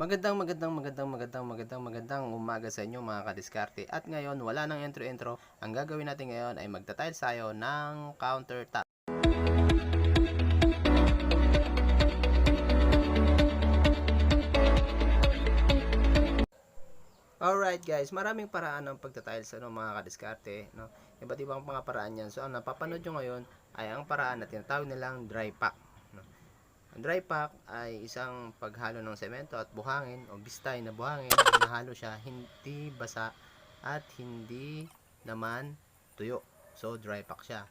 Magandang magandang magandang magandang magandang magandang umaga sa inyo mga kadiskarte. At ngayon, wala nang intro-intro. Ang gagawin natin ngayon ay magta-tiles tayo ng countertop. Alright guys, maraming paraan ng pagta-tiles ano, mga kadiskarte. No? Iba't ibang mga paraan yan. So ang napapanood nyo ngayon ay ang paraan na tinatawag nilang dry pack. Dry pack ay isang paghalo ng semento at buhangin o bistay na buhangin. Hinahalo siya hindi basa at hindi naman tuyo. So dry pack siya.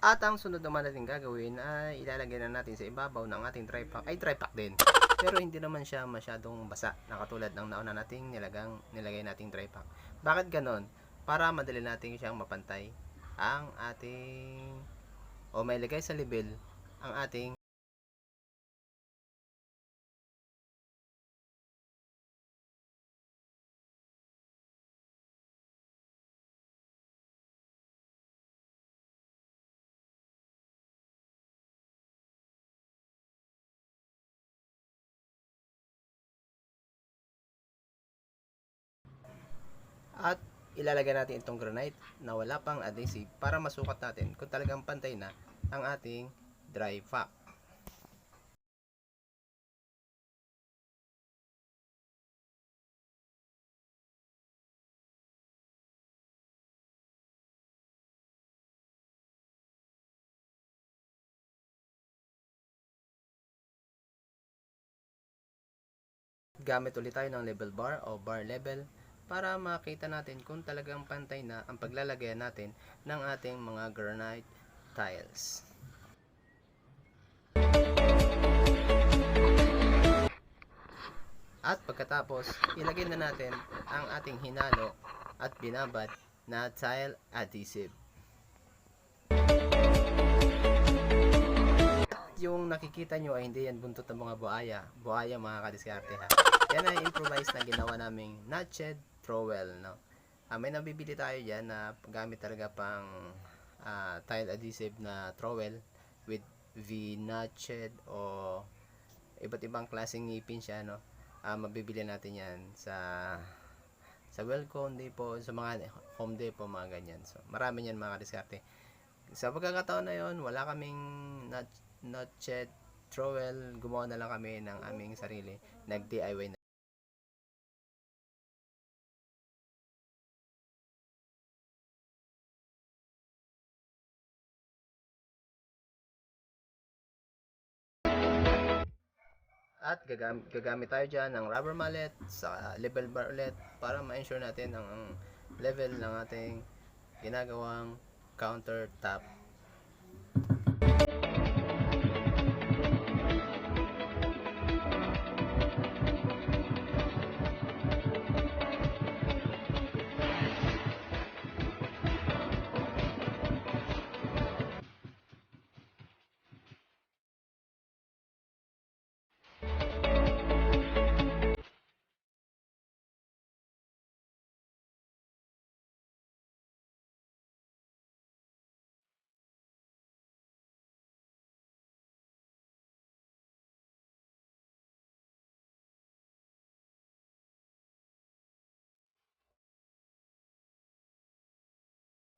At ang sunod naman natin gagawin ay ilalagay na natin sa ibabaw ng ating dry pack. Ay dry pack din. Pero hindi naman siya masyadong basa na katulad ng nauna nating nilagang nilagay nating dry pack. Bakit ganon? Para madali natin siyang mapantay ang ating o may lagay sa level ang ating at ilalagay natin itong granite na wala pang adhesive para masukat natin kung talagang pantay na ang ating dry pack. Gamit ulit tayo ng level bar o bar level para makita natin kung talagang pantay na ang paglalagay natin ng ating mga granite tiles. At pagkatapos, ilagay na natin ang ating hinalo at binabad na tile adhesive. At yung nakikita nyo ay hindi yan buntot ng mga buaya. Buaya mga kadiskarte ha. Yan ay improvise na ginawa naming notched trowel. No? Ah, may nabibili tayo dyan na gamit talaga pang ah, tile adhesive na trowel with V-notched o iba't ibang klaseng ngipin siya. No? Ah, mabibili natin yan sa sa Welcome Depot, sa mga Home Depot, mga ganyan. So, marami yan mga kadiskarte. Sa pagkakataon na yon wala kaming notched trowel. Gumawa na lang kami ng aming sarili. Nag-DIY na. At gagam- gagamit tayo dyan ng rubber mallet sa level bar ulit para ma-ensure natin ang, ang level ng ating ginagawang countertop.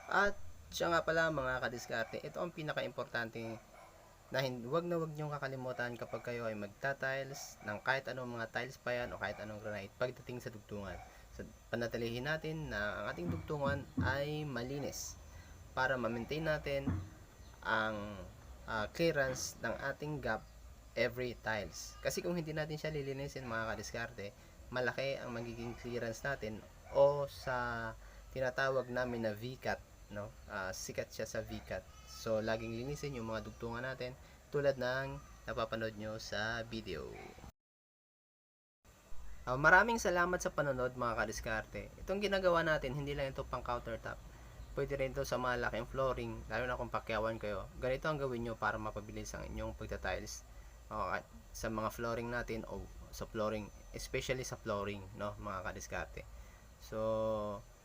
At siya nga pala mga kadiskarte, ito ang pinaka-importante na hin- wag na wag niyong kakalimutan kapag kayo ay magta-tiles ng kahit anong mga tiles pa yan o kahit anong granite pagdating sa dugtungan. So, panatilihin natin na ang ating dugtungan ay malinis para ma-maintain natin ang ah, clearance ng ating gap every tiles. Kasi kung hindi natin siya lilinisin mga kadiskarte, malaki ang magiging clearance natin o sa tinatawag namin na V-cut no? Ah, sikat siya sa VCAT. So, laging linisin yung mga dugtungan natin tulad ng napapanood nyo sa video. Ah, maraming salamat sa panonood mga kadiskarte. Itong ginagawa natin, hindi lang ito pang countertop. Pwede rin ito sa malaking flooring, lalo na kung pakyawan kayo. Ganito ang gawin nyo para mapabilis ang inyong pagtatiles. Okay, sa mga flooring natin o sa flooring, especially sa flooring, no, mga kadiskarte. So,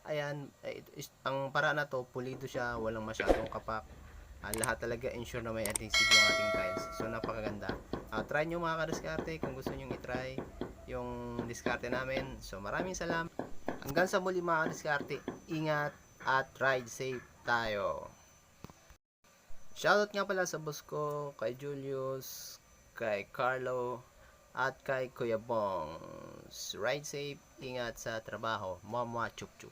ayan, eh, ang paraan na to, pulido siya, walang masyadong kapak. Ah, lahat talaga ensure na may adhesive yung ating tiles. So napakaganda. Ah, try nyo mga kadiskarte kung gusto nyo i-try yung diskarte namin. So maraming salamat. Hanggang sa muli mga kadiskarte, ingat at ride safe tayo. Shoutout nga pala sa boss ko, kay Julius, kay Carlo, at kay Kuya Bong. Ride safe, ingat sa trabaho. Mama chup chup.